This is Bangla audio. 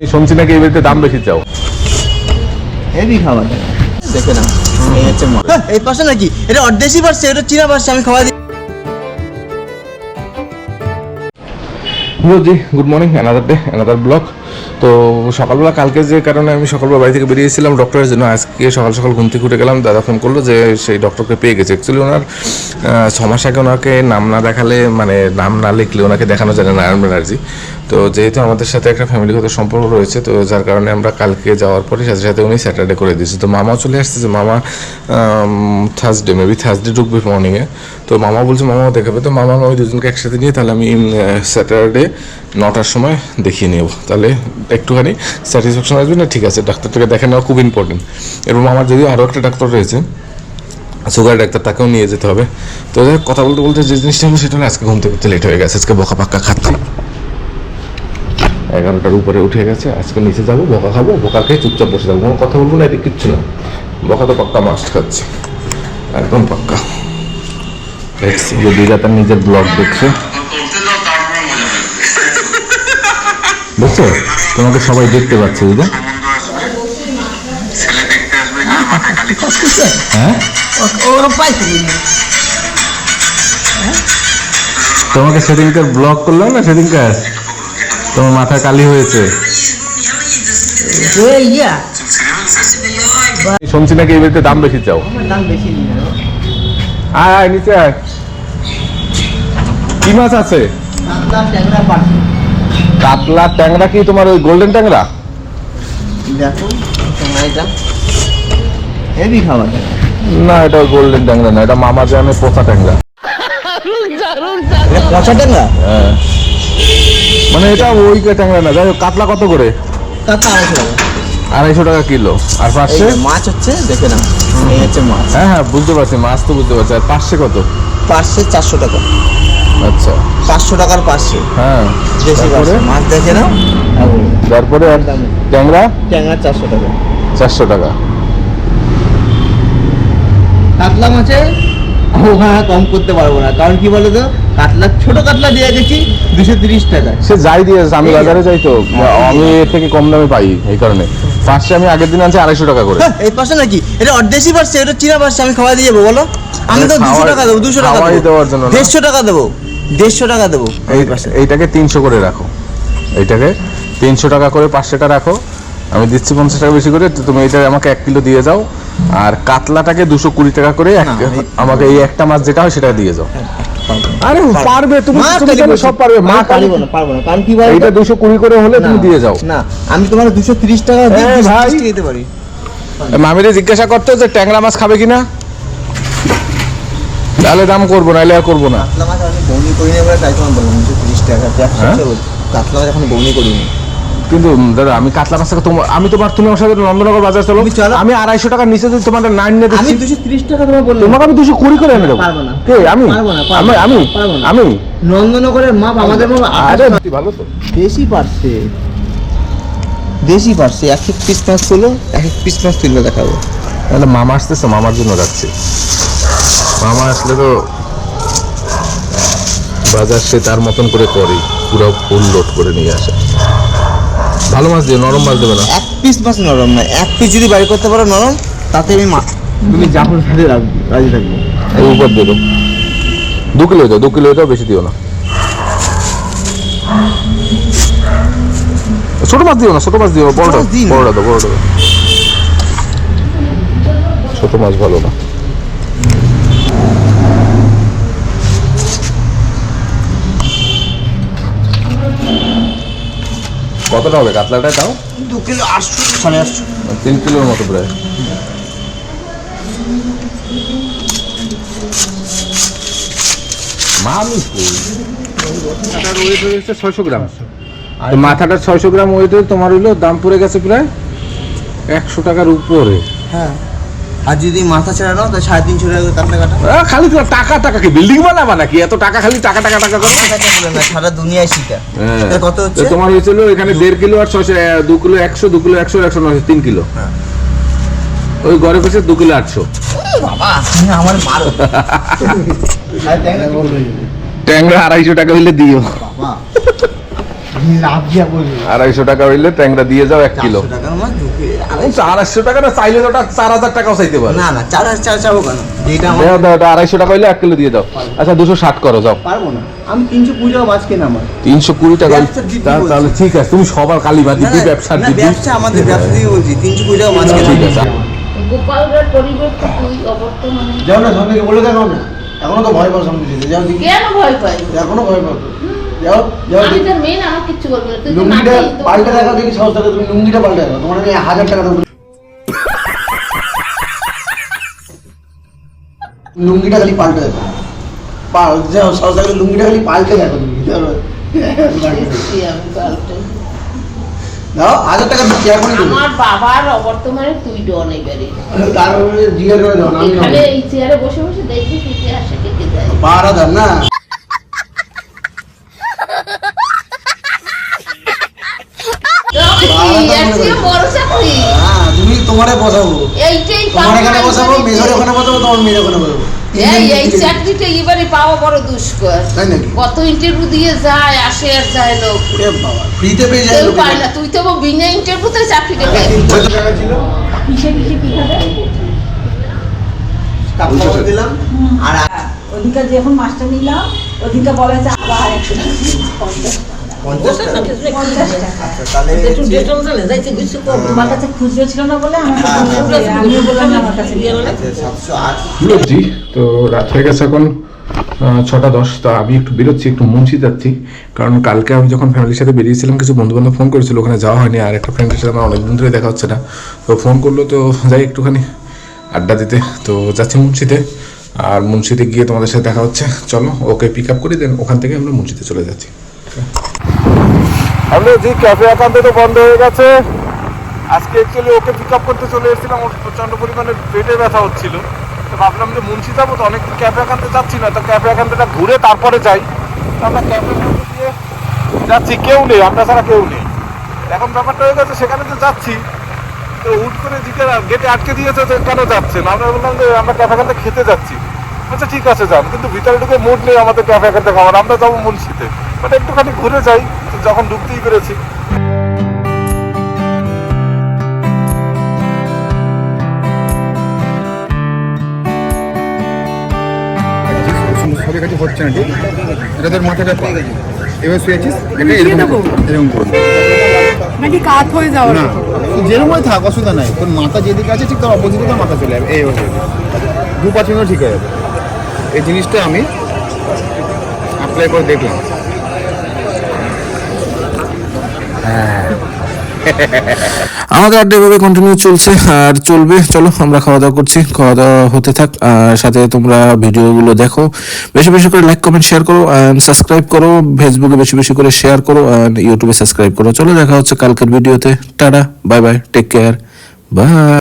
শুনছি নাকি এই দাম বেশি চাও? হেভি খাবার। দেখে না এই হচ্ছে মাছ এই পাশে নাকি? এটা অর্ধেশই পারছে এটা চীনা পারছে আমি খাওয়া দিই hello ji good morning another day another blog তো সকালবেলা কালকে যে কারণে আমি সকালবেলা বাড়ি থেকে বেরিয়েছিলাম ডক্টরের জন্য আজকে সকাল সকাল ঘুম থেকে উঠে গেলাম দাদা ফোন করল যে সেই ডক্টরকে পেয়ে গেছে। অ্যাকচুয়ালি ওনার ছ মাস আগে ওনাকে নাম না দেখালে মানে নাম না লিখলে ওনাকে দেখানো যায় না আয়রন ব্যানার্জি। তো যেহেতু আমাদের সাথে একটা ফ্যামিলিগত সম্পর্ক রয়েছে, তো যার কারণে আমরা কালকে যাওয়ার পরে সাথে সাথে উনি স্যাটারডে করে দিয়েছে। তো মামাও চলে আসছে যে, মামা থার্সডে মেবি থার্সডে ঢুকবে মর্নিংয়ে তো মামা বলছে, মামাও দেখাবে। তো মামা ওই দুজনকে একসাথে নিয়ে, তাহলে আমি স্যাটারডে নটার সময় দেখিয়ে নেব। তাহলে একটুখানি স্যাটিসফ্যাকশন আসবে না? ঠিক আছে, ডাক্তারটাকে দেখে নেওয়া খুব ইম্পর্টেন্ট এরপর মামার যদিও আরও একটা ডাক্তার রয়েছে, সুগার ডাক্তার, তাকেও নিয়ে যেতে হবে। তো কথা বলতে বলতে যে জিনিসটা হলো, সেটা আজকে ঘুম থেকে লেট হয়ে গেছে। আজকে বকা পাক্কা খাচ্ছি এগারোটার উপরে উঠে গেছে, আজকে নিচে যাব, বকা খাব, বকা খেয়ে চুপচাপ বসে যাব, কোনো কথা বলব না, এদিকে কিচ্ছু না। বকা তো পাক্কা মাস্ট খাচ্ছে, একদম পাক্কা। যদি তার নিজের ব্লগ দেখছে। বুঝছ তোমাকে সবাই দেখতে পাচ্ছে, বুঝলে? হ্যাঁ? তোমাকে সেদিনকার ব্লগ করলাম না, সেদিনকার? তোমার মাথা কালি হয়েছে। শুনছি নাকি এই দাম বেশি চাও? দাম বেশি আয় নিচে আয়। কি মাছ আছে? কাতলা ট্যাংরা কি তোমার ওই গোল্ডেন ট্যাংরা? হেভি খাবার। না এটা গোল্ডেন ট্যাংরা না এটা মামা জানে পোষা ট্যাংরা। এটা ট্যাংরা? হ্যাঁ। মানে এটা ওই ট্যাংরা না যাই হোক, কাতলা কত করে? কাতলা আড়াইশো টাকা। আড়াইশো টাকা কিলো। আর যে মাছ হচ্ছে দেখে না এই হচ্ছে মাছ। হ্যাঁ হ্যাঁ বুঝতে পারছি মাছ তো বুঝতে পারছি। আর পাঁচশে কত? পাঁচশো চারশো টাকা। আচ্ছা। পাঁচশো টাকার পাঁচশো হ্যাঁ। দেশি মাছ দেখে নাও। তারপরে আর ট্যাংরা? ট্যাংরা চারশো টাকা। চারশো টাকা। কাতলা মাছে ওখানে কম করতে পারব না। কারণ কি বলো তো কাতলা ছোট কাতলা দিয়ে গেছি দুশো তিরিশ টাকা। সে যাই দিয়েছে আমি বাজারে যাই তো। হ্যাঁ, আমি এর থেকে কম দামে পাই এই কারণে। পাঁচশে আমি আগের দিন আনছি আড়াইশো টাকা করে। হ্যাঁ, এই পাশে নাকি? এটা অর্ধেশই পারছে এটা চীনা পারছে আমি খাওয়া দিয়ে যাব বলো? আমি তো দুশো টাকা দেবো দুশো টাকা দেওয়ার জন্য দেড়শো টাকা দেবো দেড়শো টাকা দেবো এইটাকে তিনশো করে রাখো। এইটাকে তিনশো টাকা করে পাঁচশোটা রাখো। আমি দিচ্ছি পঞ্চাশ টাকা বেশি করে তো তুমি এটা আমাকে এক কিলো দিয়ে যাও। আর কাতলাটাকে দুশো কুড়ি টাকা করে আমাকে এই একটা মাছ যেটা হয় সেটা দিয়ে যাও। আরে পারবে তুমি। সব পারবে। মা পারব না পারব না কারণ কি এইটা দুশো কুড়ি করে হলে তুমি দিয়ে যাও। না আমি তোমার দুশো তিরিশ টাকা দিয়ে ভাই। দিতে পারি। মামিরে জিজ্ঞাসা করতো যে ট্যাংরা মাছ খাবে কিনা? তাহলে দাম করব না এলে আর করব না। কাতলা মাছ আমি বৌনি করি না বলে তাই তোমার বললাম দুশো তিরিশ টাকা। ব্যবসা হ্যাঁ? কাতলা মাছ এখন বৌনি করিনি। কিন্তু দাদা আমি কাতলা মাছ তোমার আমি তোমার তুমি আমার সাথে নন্দনগর বাজার চলো। আমি আড়াইশো টাকা নিচে যদি তোমার নাইন নিয়ে আমি দুশো তিরিশ টাকা তোমার বললাম। তোমাকে আমি দুশো কুড়ি করে এনে দেবো। কে? আমি? আমি আমি? আমি? নন্দনগরের মাপ আমাদের মাপ আরে ভালো তো। দেশি পারছে দেশি পারছে এক এক পিস মাছ তুলো এক এক পিস মাছ তুললে দেখাবো। তাহলে মামা আসতেছে মামার জন্য যাচ্ছি। মামা আসলে তো বাজার সে তার মতন করে করে পুরো ফুল লোড করে নিয়ে আসে। ভালো মাছ দিও নরম মাছ দেবে না। এক পিস মাছ নরম না এক পিস যদি বাড়ি করতে পারো নরম তাতে আমি মা তুমি জাফর সাথে রাজি থাকব। এই উপর দিয়ে দাও। দু কিলো দাও দু কিলো এটাও বেশি দিও না। ছোট মাছ দিও না ছোট মাছ দিও বড়টা। বড়টা দাও বড়টা দাও। ছোট মাছ ভালো না। কতটা হবে? কাতলাটা তাও দু কিলো আটশো সাড়ে আটশো। তিন কিলোর মতো প্রায়। মানুষ ওয়েট হয়ে গেছে ছয়শো গ্রাম। আর মাথাটা ছয়শো গ্রাম ওয়েটের তোমার হইল দাম পড়ে গেছে প্রায় একশো টাকার উপরে। হ্যাঁ। আর যদি মাথা ছেড়ে নাও তো সাড়ে তিনশো টাকা কাটা খালি তো টাকা টাকা কি বিল্ডিং বানাবা নাকি? এত টাকা খালি টাকা টাকা টাকা করো? না সারা দুনিয়ায় শিখা হ্যাঁ। কত হচ্ছে? তোমার হয়েছিল এখানে দেড় কিলো আর আহ, দু কিলো একশো দু কিলো একশো একশো তিন কিলো। হ্যাঁ। ওই ঘরে পেছে দু কিলো আটশো। বাবা আমার মারো। ট্যাংরা আড়াইশো টাকা হইলে দিও। আড়াইশো টাকা হইলে ট্যাংরা দিয়ে যাও এক কিলো। টাকার মাছ ঢুকে আড়াইশো টাকা না চাইলে ওটা চার হাজার টাকাও চাইতে পারো। না না চার হাজার চার চাবো কেন? যেটা আমার দাও দাও ওটা আড়াইশো টাকা হইলে এক কিলো দিয়ে দাও। আচ্ছা দুশো ষাট করো যাও। পারব না। আমি তিনশো কুড়ি টাকা মাছ কেনা আমার। তিনশো কুড়ি টাকা। তাহলে ঠিক আছে তুমি সবার কালীবাদ দিদি ব্যবসার না, ব্যবসা আমাদের ব্যবসা দিয়ে বলছি। তিনশো কুড়ি টাকা মাছ কেনা ঠিক আছে। গোপালগড় পরিবার তো তুই অবর্তমানে যাও না সঙ্গে বলে দেখো না। এখনও তো ভয় পাও সামনে যেতে যাও কেন ভয় পাই এখনও ভয় পাও। যাও যাও। আমি দেখি তো আমার কিচ্ছু বলব না তুই লুঙ্গিটা পাল্টে দেখো দেখি সাহস থাকে তুমি লুঙ্গিটা পাল্টে দেখো। তোমার আমি হাজার টাকা দেবো। লুঙ্গিটা খালি পাল্টে দেখো। পা- যাও সাহস থাকলে লুঙ্গিটা খালি পাল্টে দেখো তুমি। দেখছি আমি পাল্টাই। দাও হাজার টাকা দিচ্ছি এখনই আমার বাবার অবর্তমানে তুই ডন এবারে তারপরে জিজ্ঞেস করে দাও আমি এই চেয়ারে বসে বসে দেখবি কে আসে কে কে যায় না চাকরি, এর থেকে বড় চাকরি হ্যাঁ তুমি তোমারে বসাবো। এইটাই তোমার এখানে বসাবো মেজর ওখানে বসাবো তোমার মেয়ের ওখানে বসাবো। এই এই চাকরিটা এবারে পাওয়া বড় দুষ্কর। তাই নাকি? কত ইন্টারভিউ দিয়ে যায় আসে আর যায় লোক ওরে বাবা ফ্রিতে পেয়ে যায় কেউ লোকে। পায় না তুই তো বিনা ইন্টারভিউতে কত টাকা ছিল? কিসে কিসে কি হবে কাপড় দিলাম। আর ওদিকে যখন মাছটা নিলাম ওদিকে বলা হয়েছে আবার একশো পঞ্চাশ তো রাত হয়ে গেছে এখন ছটা দশ। তো আমি একটু বেরোচ্ছি একটু মুন্সি যাচ্ছি। কারণ কালকে আমি যখন ফ্যামিলির সাথে বেরিয়েছিলাম কিছু বন্ধু বান্ধব ফোন করেছিল ওখানে যাওয়া হয়নি আর একটা ফ্রেন্ডের সাথে আমার অনেকদিন ধরে দেখা হচ্ছে না। তো ফোন করল তো যাই একটুখানি আড্ডা দিতে। তো যাচ্ছি মুন্সিতে আর মুন্সিতে গিয়ে তোমাদের সাথে দেখা হচ্ছে। চলো ওকে পিক আপ করে দেন ওখান থেকে আমরা মুন্সিতে চলে যাচ্ছি। আমরা জি ক্যাফে একান্ত তো বন্ধ হয়ে গেছে। আজকে অ্যাকচুয়ালি ওকে পিক আপ করতে চলে এসেছিলাম, ওর প্রচণ্ড পরিমাণে পেটে ব্যথা হচ্ছিল। তো ভাবলাম যে মুন্সি যাব তো, অনেকদিন ক্যাফে একান্তে যাচ্ছি না, তো ক্যাফে একান্তেটা ঘুরে তারপরে যাই। আমরা ক্যাফে দিয়ে যাচ্ছি, কেউ নেই, আমরা ছাড়া কেউ নেই। এখন ব্যাপারটা হয়ে গেছে, সেখানে তো যাচ্ছি। তো হুট করে দিকে গেটে আটকে দিয়েছে যে কেন যাচ্ছেন আমরা বললাম যে আমরা ক্যাফে একান্তে খেতে যাচ্ছি। আচ্ছা ঠিক আছে যান, কিন্তু ভিতরে ঢুকে মুড নেই আমাদের ক্যাফে একান্তে খাওয়ার, আমরা যাব মুন্সিতে। বাট একটুখানি ঘুরে যাই তো যখন ঢুকতেই পেরেছি। সবের কাছে হচ্ছে না ঠিক এটা তোর মাথাটা পা। এবার শুয়েছিস এটা এরকম এরকম করবি। নাকি কাত হয়ে যাওয়ার না যেরকম হয় থাক অসুবিধা নাই। তোর মাথা যেদিকে আছে ঠিক তোর অপোজিটে তোর মাথা চলে যাবে। এই হচ্ছে দু পাঁচ মিনিট ঠিক হয়ে যাবে। এই জিনিসটা আমি অ্যাপ্লাই করে দেখলাম। আমাদের আড্ডা এভাবে কন্টিনিউ চলছে, আর চলবে। চলো, আমরা খাওয়া দাওয়া করছি। খাওয়া দাওয়া হতে থাক, আর সাথে তোমরা ভিডিওগুলো দেখো। বেশি বেশি করে লাইক কমেন্ট শেয়ার করো অ্যান্ড সাবস্ক্রাইব করো। ফেসবুকে বেশি বেশি করে শেয়ার করো অ্যান্ড ইউটিউবে সাবস্ক্রাইব করো। চলো, দেখা হচ্ছে কালকের ভিডিওতে tata bye bye take care bye